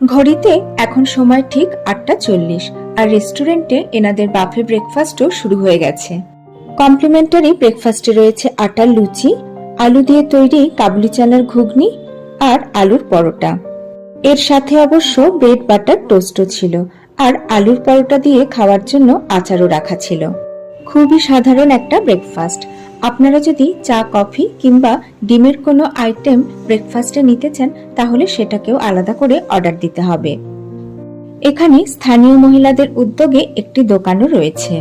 ঘড়িতে এখন সময় ঠিক আটটা চল্লিশ, আর রেস্টুরেন্টে এনাদের বাফে ব্রেকফাস্টও শুরু হয়ে গেছে। কমপ্লিমেন্টারি ব্রেকফাস্টে রয়েছে আটার লুচি, আলু দিয়ে তৈরি কাবুলি চানার ঘুগনি আর আলুর পরোটা। এর সাথে অবশ্য ব্রেড বাটার টোস্টও ছিল, আর আলুর পরোটা দিয়ে খাওয়ার জন্য আচারও রাখা ছিল। খুবই সাধারণ একটা ব্রেকফাস্ট আপনারা যদি চা, কফি কিংবা ডিমের কোনো আইটেম ব্রেকফাস্টে নিতে চান, তাহলে সেটাকেও আলাদা করে অর্ডার দিতে হবে। এখানে স্থানীয় মহিলাদের উদ্যোগে একটি দোকানও রয়েছে।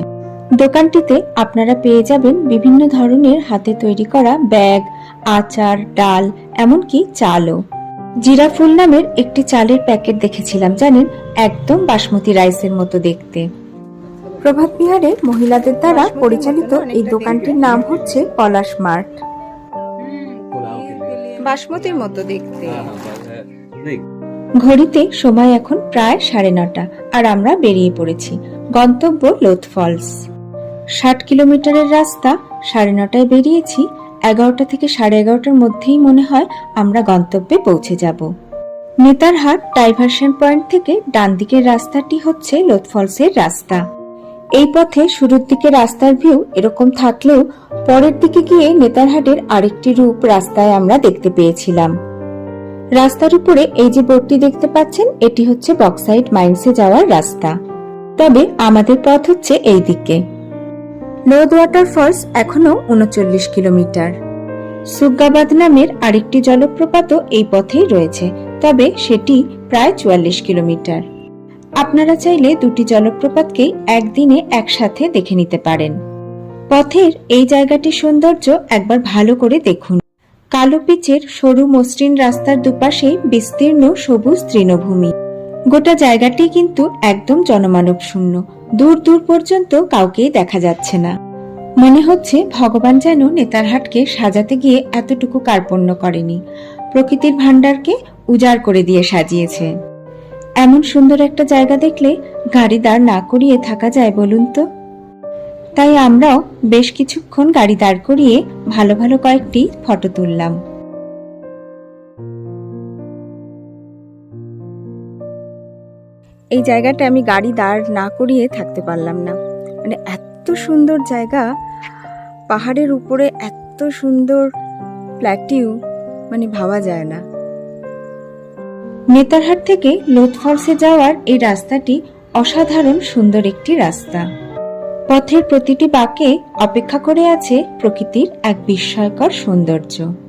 দোকানটিতে আপনারা পেয়ে যাবেন বিভিন্ন ধরনের হাতে তৈরি করা ব্যাগ, আচার, ডাল, এমনকি চালও। জিরা ফুল নামের একটি চালের প্যাকেট দেখেছিলাম, জানেন? একদম বাসমতি রাইসের মতো দেখতে। প্রভাত বিহারে মহিলাদের দ্বারা পরিচালিত এই দোকানটির নাম হচ্ছে পলাশ মার্ট বাসমতির মতো দেখতে। হ্যাঁ, হ্যাঁ, হ্যাঁ, ঘড়িতে সময় এখন প্রায় সাড়ে নটা আর আমরা বেরিয়ে পড়েছি গন্তব্য লোথ ফলস। ষাট কিলোমিটারের রাস্তা সাড়ে নটায় বেরিয়েছি এগারোটা থেকে সাড়ে এগারোটার মধ্যেই মনে হয় আমরা গন্তব্যে পৌঁছে যাব। নেতারহাট ডাইভার্সন পয়েন্ট থেকে ডান দিকের রাস্তাটি হচ্ছে লোথফলসের রাস্তা। এই পথে শুরুর দিকে রাস্তার ভিউ এরকম থাকলেও পরের দিকে গিয়ে নেতারহাটের আরেকটি রূপ রাস্তায় আমরা দেখতে পেয়েছিলাম। রাস্তার উপরে এই যে বোর্ডটি দেখতে পাচ্ছেন, এটি হচ্ছে বক্সাইড মাইন্সে যাওয়ার রাস্তা। তবে আমাদের পথ হচ্ছে এই দিকে। লোদ ওয়াটার ফলস এখনও উনচল্লিশ কিলোমিটার। সুগাবাদ নামের আরেকটি জলপ্রপাতও এই পথেই রয়েছে, তবে সেটি প্রায় চুয়াল্লিশ কিলোমিটার। আপনারা চাইলে দুটি জলপ্রপাতকেই একদিনে একসাথে দেখে নিতে পারেন। পথের এই জায়গাটির সৌন্দর্য একবার ভালো করে দেখুন। কালো পিচের সরু মসৃণ রাস্তার দুপাশে বিস্তীর্ণ সবুজ তৃণভূমি। গোটা জায়গাটি কিন্তু একদম জনমানব শূন্য দূর দূর পর্যন্ত কাউকেই দেখা যাচ্ছে না। মনে হচ্ছে ভগবান যেন নেতারহাটকে সাজাতে গিয়ে এতটুকু কার্পণ্য করেনি। প্রকৃতির ভাণ্ডারকে উজাড় করে দিয়ে সাজিয়েছে। এমন সুন্দর একটা জায়গা দেখলে গাড়ি দাঁড় না করিয়ে থাকা যায় বলুন তো? তাই আমরাও বেশ কিছুক্ষণ গাড়ি দাঁড় করিয়ে ভালো ভালো কয়েকটি ফটো তুললাম। এই জায়গাটা আমি গাড়ি দাঁড় না করিয়ে থাকতে পারলাম না। মানে এত সুন্দর জায়গা, পাহাড়ের উপরে এত সুন্দর প্ল্যাটিউ মানে ভাবা যায় না। নেতারহাট থেকে লোথ ফলসে যাওয়ার এই রাস্তাটি অসাধারণ সুন্দর একটি রাস্তা। পথের প্রতিটি বাঁকে অপেক্ষা করে আছে প্রকৃতির এক বিস্ময়কর সৌন্দর্য।